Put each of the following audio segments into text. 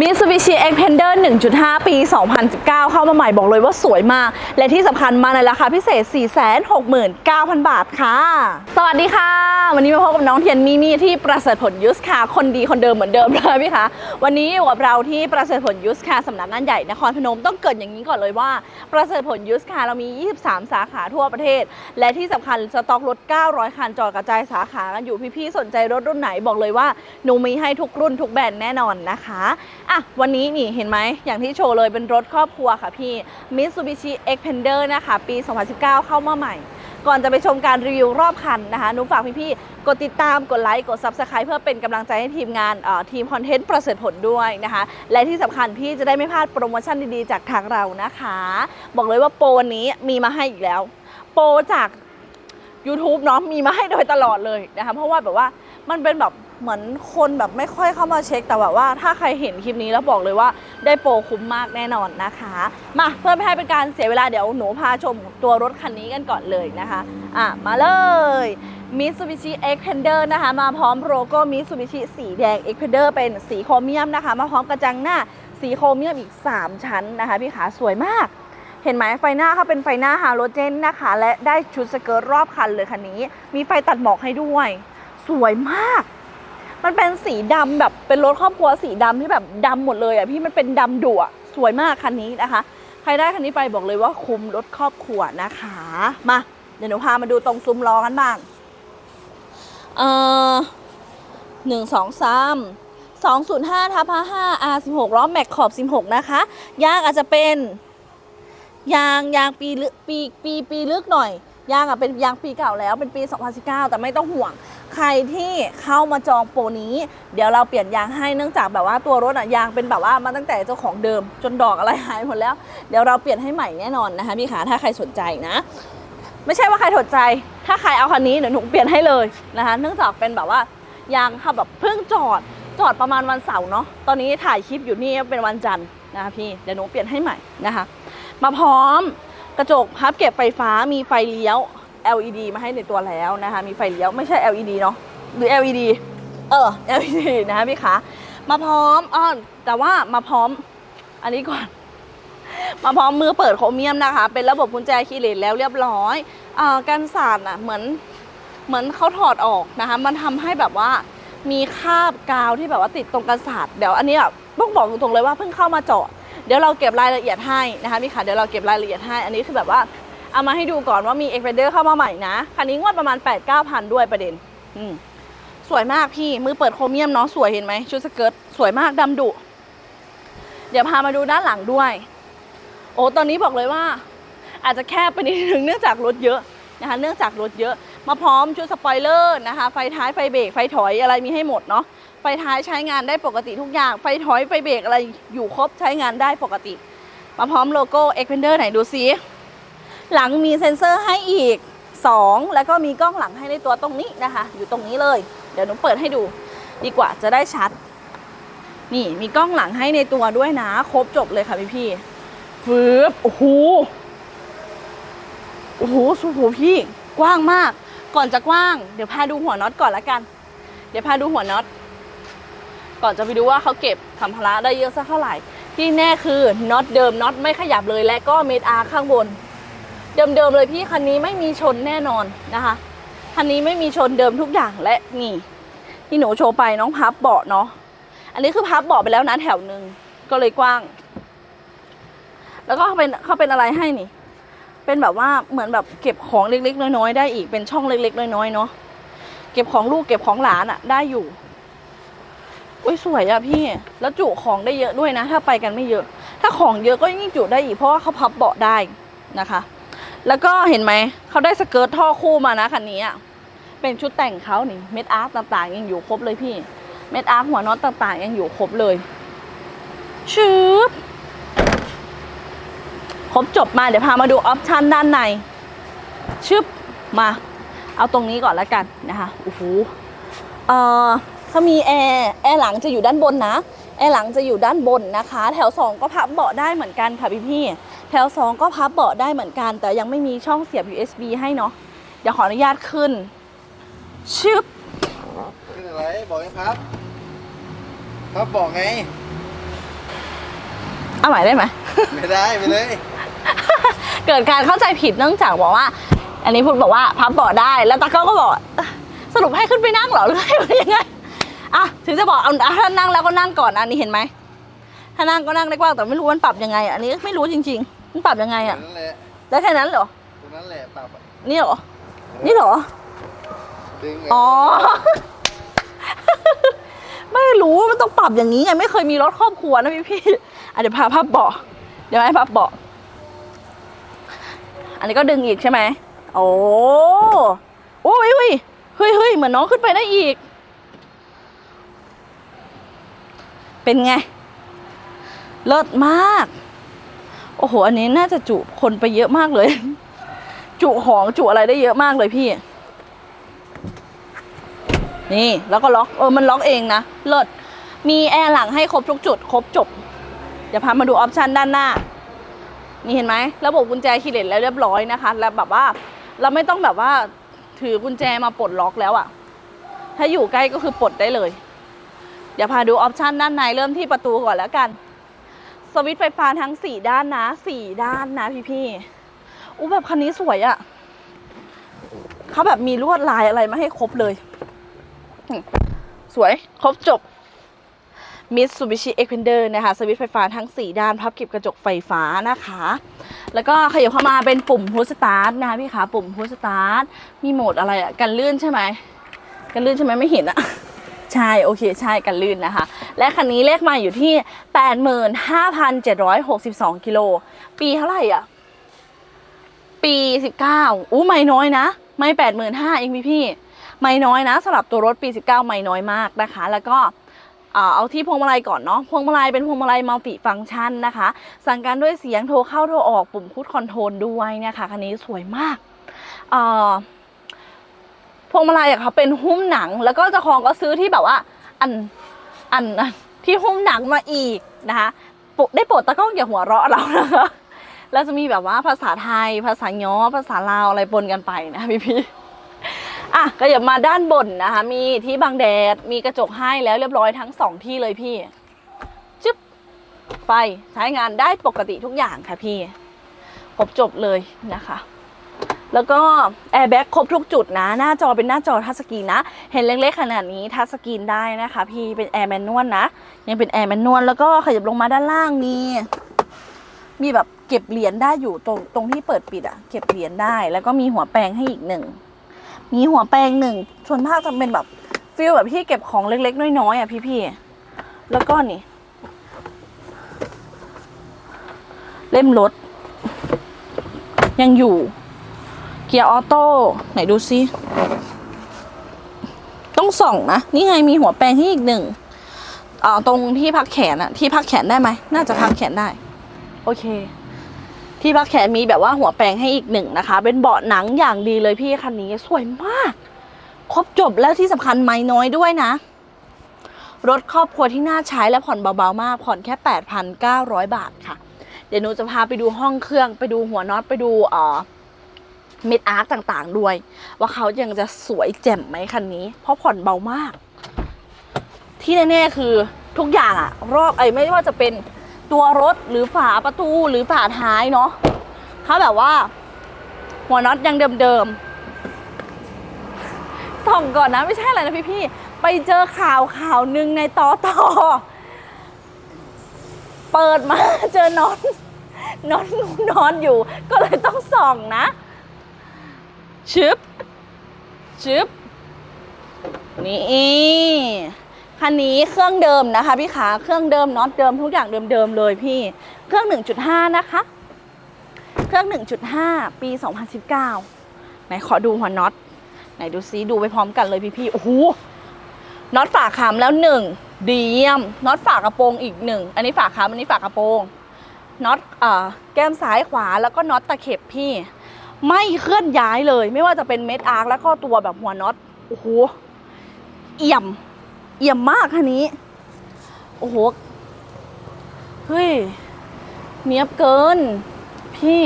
Mitsubishi Xpander 1.5 ปี 2019 เข้ามาใหม่บอกเลยว่าสวยมาก และที่สำคัญมาในราคาพิเศษ 469,000 บาทค่ะ สวัสดีค่ะ วันนี้มาพบกับน้องเทียนมีมี่ที่ประเสริฐผลยุสค่ะ คนดีคนเดิมเหมือนเดิมเลยพี่คะวันนี้อยู่กับเราที่ประเสริฐผลยุสค่ะสำนักงานใหญ่นครพนมต้องเกิดอย่างนี้ก่อนเลยว่า ประเสริฐผลยุสค่ะเรามี 23 สาขาทั่วประเทศ และที่สำคัญสต็อกรถ 900 คันจอดกระจายสาขากันอยู่พี่ๆสนใจรถรุ่นไหนบอกเลยว่าหนูมีให้ทุกรุ่นทุกแบรนด์แน่นอนนะคะอะวันนี้นี่เห็นไหมอย่างที่โชว์เลยเป็นรถครอบครัวค่ะพี่ Mitsubishi Xpander นะคะปี 2019 เข้ามาใหม่ ก่อนจะไปชมการรีวิวรอบคันนะคะนุฝากพี่ๆกดติดตามกดไลค์กด Subscribe เพื่อเป็นกำลังใจให้ทีมงานเอ่อทีมคอนเทนต์ประเสริฐผลด้วยนะคะ และที่สำคัญพี่จะได้ไม่พลาดโปรโมชั่นดีๆจากทางเรานะคะ บอกเลยว่าโปรวันนี้มีมาให้อีกแล้ว โปรจาก YouTube เนาะมีมาให้โดยตลอดเลยนะคะเพราะว่าแบบว่ามันเป็นแบบ เหมือนคนแบบไม่ค่อยเข้ามาเช็คแต่แบบว่าถ้าใครเห็นคลิปนี้แล้วบอกเลยว่าได้โปรคุ้มมากแน่นอนนะคะ มาเพื่อไม่ให้เป็นการเสียเวลาเดี๋ยวหนูพาชมตัวรถคันนี้กันก่อนเลยนะคะอะมาเลย Mitsubishi Xpander นะคะ มาพร้อมโลโก้ Mitsubishi สีแดง Xpander เป็นสีโครเมียมนะคะ มาพร้อมกระจังหน้าสีโครเมียมอีก 3 ชั้นนะคะพี่ขาสวยมากเห็นไหมไฟหน้าเขาเป็นไฟหน้าฮาโลเจนนะคะ และได้ชุดสเกิร์ตรอบคันเลยคันนี้ มีไฟตัดหมอกให้ด้วย สวยมาก มันเป็นสีดำแบบเป็นรถครอบครัวสีดำที่แบบดำหมดเลยอะพี่มันเป็นดำดุอะสวยมากคันนี้นะคะ ใครได้คันนี้ไปบอกเลยว่าคุ้มรถครอบครัวนะคะ มาเดี๋ยวหนูพามาดูตรงซุ้มล้อกันบ้างเอ่อหนึ่งสองสามสองศูนย์ห้าทับห้าห้า R สิบหกล้อแม็กขอบสิบหกนะคะ ยางอาจจะเป็นยางยางปีลึกปีปีปีลึกหน่อย ยางอะเป็นยางปีเก่าแล้วเป็นปี 2019 แต่ไม่ต้องห่วง ใครที่เข้ามาจองโปรนี้ เดี๋ยวเราเปลี่ยนยางให้เนื่องจากแบบว่าตัวรถอะยางเป็นแบบว่ามาตั้งแต่เจ้าของเดิมจนดอกอะไรหายหมดแล้ว เดี๋ยวเราเปลี่ยนให้ใหม่แน่นอนนะคะพี่ขาถ้าใครสนใจนะ ไม่ใช่ว่าใครสนใจ ถ้าใครเอาคันนี้เดี๋ยวหนูเปลี่ยนให้เลยนะคะ เนื่องจากเป็นแบบว่ายางค่ะแบบเพิ่งจอดจอดประมาณวันเสาร์เนาะตอนนี้ถ่ายคลิปอยู่นี่เป็นวันจันทร์นะคะพี่เดี๋ยวหนูเปลี่ยนให้ใหม่นะคะ มาพร้อมกระจกพับเก็บไฟฟ้ามีไฟเลี้ยว LED มาให้ในตัวแล้วนะคะ มีไฟเลี้ยวไม่ใช่ LED เนาะหรือ LED เออ LED นะคะพี่คะมาพร้อมอ้อแต่ว่ามาพร้อมอันนี้ก่อน มาพร้อมมือเปิดโครเมียมนะคะ เป็นระบบกุญแจคีย์เลสแล้วเรียบร้อยอ่ากันสาดอะเหมือนเหมือนเขาถอดออกนะคะ มันทำให้แบบว่ามีคราบกาวที่แบบว่าติดตรงกันสาดเดี๋ยวอันนี้อะต้องบอกตรงๆเลยว่าเพิ่งเข้ามาจอดเดี๋ยวเราเก็บรายละเอียดให้นะคะพี่ขาเดี๋ยวเราเก็บรายละเอียดให้ อันนี้คือแบบว่า เอามาให้ดูก่อนว่ามี Xpander เข้ามาใหม่นะ คันนี้งวดประมาณ 8 9 0 0 0 ด้วยประเด็น อืมสวยมากพี่ มือเปิดโครเมียมเนาะสวยเห็นไหมชุดสเกิร์ตสวยมากดำดุ เดี๋ยวพามาดูด้านหลังด้วย โอ้ตอนนี้บอกเลยว่า อาจจะแคบไปนิดนึงเนื่องจากรถเยอะนะคะเนื่องจากรถเยอะ มาพร้อมชุดสปอยเลอร์นะคะ ไฟท้ายไฟเบรกไฟถอยอะไรมีให้หมดเนาะไฟท้ายใช้งานได้ปกติทุกอย่าง ไฟถอยไฟเบรกอะไรอยู่ครบใช้งานได้ปกติ มาพร้อมโลโก้ Xpander ไหนดูซิ หลังมีเซ็นเซอร์ให้อีก 2 แล้วก็มีกล้องหลังให้ในตัวตรงนี้นะคะ อยู่ตรงนี้เลย เดี๋ยวหนูเปิดให้ดู ดีกว่าจะได้ชัด นี่มีกล้องหลังให้ในตัวด้วยนะ ครบจบเลยค่ะพี่พี่ฟืบโอ้โหโอ้โหสุโหพี่กว้างมาก ก่อนจะกว้าง เดี๋ยวพาดูหัวน็อตก่อนละกัน เดี๋ยวพาดูหัวน็อต ก่อนจะไปดูว่าเขาเก็บสัมภาระได้เยอะสักเท่าไหร่ ที่แน่คือน็อตเดิมน็อตไม่ขยับเลยและก็เมดอาร์ข้างบน เดิมๆเลยพี่คันนี้ไม่มีชนแน่นอนนะคะ คันนี้ไม่มีชนเดิมทุกอย่างและนี่ ที่หนูโชว์ไปน้องพับเบาะเนาะอันนี้คือพับเบาะไปแล้วนะแถวหนึ่งก็เลยกว้าง แล้วก็เขาเป็นเขาเป็นอะไรให้นี่ เป็นแบบว่าเหมือนแบบเก็บของเล็กๆ น้อยๆได้อีกเป็นช่องเล็กๆ น้อยๆเนาะเก็บของลูกเก็บของหลานอะได้อยู่อุ้ยสวยอะพี่ แล้วจุของได้เยอะด้วยนะ ถ้าไปกันไม่เยอะ ถ้าของเยอะก็ยิ่งจุได้อีกเพราะว่าเขาพับเบาะได้นะคะ แล้วก็เห็นไหม เขาได้สเกิร์ตท่อคู่มานะคันนี้อะเป็นชุดแต่งเขานี่เม็ดอาร์ตต่างๆ ยังอยู่ครบเลยพี่ เม็ดอาร์ตหัวน็อตต่างๆ ยังอยู่ครบเลยชืบครบจบมาเดี๋ยวพามาดูออปชันด้านในชึบมาเอาตรงนี้ก่อนแล้วกันนะคะโอ้โหเอ่อเขามีแอร์แอร์หลังจะอยู่ด้านบนนะ แอร์หลังจะอยู่ด้านบนนะคะ แถว2ก็พับเบาะได้เหมือนกันค่ะพี่พี่ แถว 2 ก็พับเบาะได้เหมือนกัน แต่ยังไม่มีช่องเสียบ USB ให้เนาะเดี๋ยวขออนุญาตขึ้น ชึบขึ้นอะไรบอกให้พับพับบอกไงเอาใหม่ได้ไหม ไม่ได้ไปเลย เกิดการเข้าใจผิดเนื่องจากบอกว่า อันนี้พูดบอกว่าพับเบาะได้แล้วตาเก้าก็บอกเอ้อสรุปให้ขึ้นไปนั่งเหรอหรือให้ยังไงอะถึงจะบอกเอาอะถ้านั่งแล้วก็นั่งก่อนอันนี้เห็นไหมถ้านั่งก็นั่งได้กว้างแต่ไม่รู้มันปรับยังไงอะอันนี้ไม่รู้จริง ๆ มันปรับยังไงอะ นั่นแหละได้แค่นั้นเหรอ ตรงนั้นแหละปรับอะนี่เหรอ นี่เหรอ ดึงอ๋อ ไม่รู้มันต้องปรับอย่างนี้ไงไม่เคยมีรถครอบครัวนะพี่พี่ๆอะเดี๋ยวพาพับเบาะเดี๋ยวให้พับเบาะอันนี้ก็ดึงอีกใช่ไหมโอ้โอ้ยเฮ้ยเฮ้ยเฮ้ยเหมือนน้องขึ้นไปได้อีก เป็นไง เลิศมาก โอ้โห อันนี้น่าจะจุคนไปเยอะมากเลย จุของจุอะไรได้เยอะมากเลยพี่ นี่แล้วก็ล็อกเออมันล็อกเองนะเลิศมีแอร์หลังให้ครบทุกจุด ครบจบ เดี๋ยวพามาดูออปชันด้านหน้า นี่เห็นไหมระบบกุญแจคีย์เลนแล้วเรียบร้อยนะคะ แล้วแบบว่า เราไม่ต้องแบบว่าถือกุญแจมาปลดล็อกแล้วอะถ้าอยู่ใกล้ก็คือปลดได้เลย เดี๋ยวพาดูออปชันด้านในเริ่มที่ประตูก่อนแล้วกัน สวิตไฟฟ้าทั้งสี่ด้านนะสี่ด้านนะพี่ๆอู้แบบคันนี้สวยอะเขาแบบมีลวดลายอะไรมาให้ครบเลย สวยครบจบ Mitsubishi Xpander นะคะสวิตไฟฟ้าทั้ง 4 ด้านพับเก็บกระจกไฟฟ้านะคะ แล้วก็ขยับเข้ามาเป็นปุ่มพุชสตาร์ทนะคะพี่ขาปุ่มพุชสตาร์ทมีโหมดอะไรอะกันลื่นใช่ไหมกันลื่นใช่ไหมไม่เห็นอะ ใช่โอเคใช่กันลื่นนะคะ และคันนี้เลขมาอยู่ที่ 85,762กิโลปีเท่าไหร่อะ ปี 19 อู้ไม่น้อยนะ ไม่ 85,000เองพี่พี่ไม่น้อยนะสำหรับตัวรถปี 19 ไม่น้อยมากนะคะ แล้วก็เอาที่พวงมาลัยก่อนเนาะพวงมาลัยเป็นพวงมาลัยมัลติฟังก์ชันนะคะ สั่งการด้วยเสียงโทรเข้าโทรออกปุ่มคูดคอนโทรลด้วยเนี่ยค่ะคันนี้สวยมากอ่อ พวงมาลัยอะเขาเป็นหุ้มหนัง แล้วก็เจ้าของก็ซื้อที่แบบว่าอันอันอันที่หุ้มหนังมาอีกนะคะปรดได้โปรดตะก้องอย่าหัวเราะเรานะคะแล้วจะมีแบบว่าภาษาไทย ภาษาย้อภาษาลาวอะไรปนกันไปนะพี่พี่ๆอะก็อย่ามาด้านบนนะคะ มีที่บังแดด มีกระจกให้แล้วเรียบร้อยทั้งสองที่เลยพี่จึ๊บไฟใช้งานได้ปกติทุกอย่างค่ะพี่ครบจบเลยนะคะ แล้วก็แอร์แบ็กครบทุกจุดนะ หน้าจอเป็นหน้าจอทัชสกรีนนะ เห็นเล็กๆขนาดนี้ทัชสกรีนได้นะคะ พี่เป็นแอร์แมนนวลนะ ยังเป็นแอร์แมนนวลแล้วก็ขยับลงมาด้านล่างมีมีแบบเก็บเหรียญได้อยู่ตรงตรงที่เปิดปิดอะเก็บเหรียญได้ แล้วก็มีหัวแปรงให้อีกหนึ่งมีหัวแปรงหนึ่งส่วนมากจะเป็นแบบฟิลแบบที่เก็บของเล็กๆน้อยๆอะพี่ๆแล้วก็นี่ เล่มรถยังอยู่ กียร์ออโต้ไหนดูซิ ต้องส่องนะ นี่ไงมีหัวแปรงให้อีกหนึ่งอ่าตรงที่พักแขนอะที่พักแขนได้ไหม น่าจะพักแขนได้ โอเค ที่พักแขนมีแบบว่าหัวแปรงให้อีกหนึ่งนะคะ เป็นเบาะหนังอย่างดีเลยพี่คันนี้สวยมาก ครบจบแล้วที่สำคัญไม่น้อยด้วยนะ รถครอบครัวที่น่าใช้และผ่อนเบาๆมาก ผ่อนแค่ 8,900 บาทค่ะ เดี๋ยวหนูจะพาไปดูห้องเครื่องไปดูหัวน็อตไปดูเอ่อ เม็ดอาร์ตต่างๆด้วย ว่าเขายังจะสวยแจ่มไหมคันนี้ เพราะผ่อนเบามาก ที่แน่ๆคือทุกอย่างอะรอบไอ้ไม่ว่าจะเป็นตัวรถหรือฝาประตูหรือฝาท้ายเนาะเขาแบบว่า หัวน็อตยังเดิมๆส่องก่อนนะไม่ใช่อะไรนะพี่ๆไปเจอข่าวข่าวหนึ่งในต่อต่อเปิดมาเจอน็อตน็อตนอนอยู่ ก็เลยต้องส่องนะ ชึบชึบนี่คันนี้เครื่องเดิมนะคะพี่ขาเครื่องเดิมน็อตเดิมทุกอย่างเดิมๆเลยพี่ เครื่อง 1.5 นะคะ เครื่อง 1.5 ปี 2019 ไหนขอดูหัวน็อตไหนดูซิดูไปพร้อมกันเลยพี่ๆโอ้โหน็อตฝาคามแล้วหนึ่งดีเยี่ยมน็อตฝากระโปรงอีกหนึ่งอันนี้ฝาคามอันนี้ฝากระโปรงน็อตเอ่อแก้มซ้ายขวาแล้วก็น็อตตะเข็บพี่ ไม่เคลื่อนย้ายเลย ไม่ว่าจะเป็นเม็ดอาร์คแล้วก็ตัวแบบหัวน็อตโอ้โหเอี่ยม เอี่ยมมากคันนี้ โอ้โหเฮ้ยเนียบเกิน พี่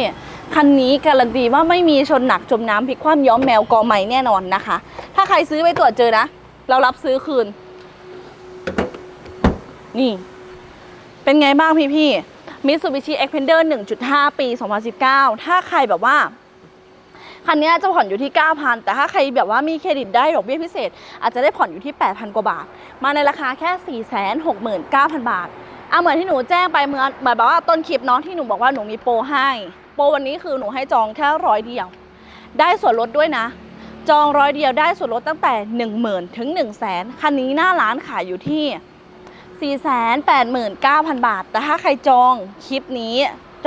คันนี้การันตีว่าไม่มีชนหนักจมน้ำพลิกคว่ำย้อมแมวกอใหม่แน่นอนนะคะ ถ้าใครซื้อไปตรวจเจอนะ เรารับซื้อคืน นี่ เป็นไงบ้างพี่พี่ Mitsubishi Xpander 1.5 ปี 2019 ถ้าใครแบบว่า คันนี้จะผ่อนอยู่ที่ 9,000 แต่ถ้าใครแบบว่ามีเครดิตได้ดอกเบี้ยพิเศษ อาจจะได้ผ่อนอยู่ที่ 8,000 กว่าบาท มาในราคาแค่ 469,000 บาทอะเหมือนที่หนูแจ้งไปเหมือนหมือนแบบว่าต้นคลิปเนาะที่หนูบอกว่าหนูมีโปรให้ โปรวันนี้คือหนูให้จองแค่ร้อยเดียว ได้ส่วนลดด้วยนะ จองร้อยเดียวได้ส่วนลดตั้งแต่ 10,000ถึง1 0 0 0 0แสนคันนี้หน้าร้านขายอยู่ที่ 489,000 บาท แต่ถ้าใครจองคลิปนี้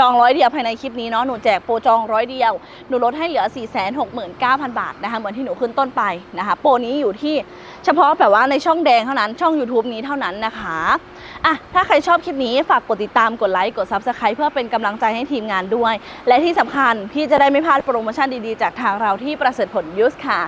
จองร้อยเดียวภายในคลิปนี้เนาะหนูแจกโปรจองร้อยเดียวหนูลดให้เหลือ 469,000 บาทนะคะเหมือนที่หนูขึ้นต้นไปนะคะโปรนี้อยู่ที่เฉพาะแบบว่าในช่องแดงเท่านั้นช่อง YouTube นี้เท่านั้นนะคะอะถ้าใครชอบคลิปนี้ฝากกดติดตามกดไลค์กด Subscribe เพื่อเป็นกำลังใจให้ทีมงานด้วย และที่สำคัญพี่จะได้ไม่พลาดโปรโมชั่นดีๆ จากทางเราที่ประเสริฐผลยูสค่ะ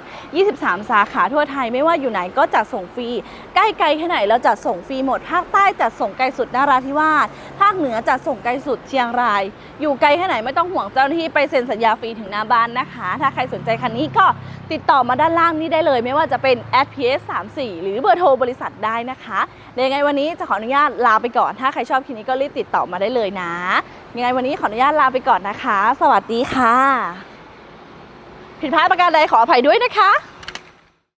23 สาขาทั่วไทยไม่ว่าอยู่ไหนก็จัดส่งฟรี ใกล้ไกลแค่ไหนเราจัดส่งฟรีหมด ภาคใต้จัดส่งไกลสุดนราธิวาสภาคเหนือจัดส่งไกลสุดเชียงราย อยู่ไกลแค่ไหนไม่ต้องห่วงเจ้าหน้าที่ไปเซ็นสัญญาฟรีถึงหน้าบ้านนะคะ ถ้าใครสนใจคันนี้ก็ติดต่อมาด้านล่างนี้ได้เลย ไม่ว่าจะเป็น @ps 4 หรือเบอร์โทรบริษัทได้นะคะเดี๋ยวยังไงวันนี้จะขออนุญาตลาไปก่อน ถ้าใครชอบคลิปนี้ก็รีบติดต่อมาได้เลยนะ ยังไงวันนี้ขออนุญาตลาไปก่อนนะคะ สวัสดีค่ะ ผิดพลาดประการใดขออภัยด้วยนะคะ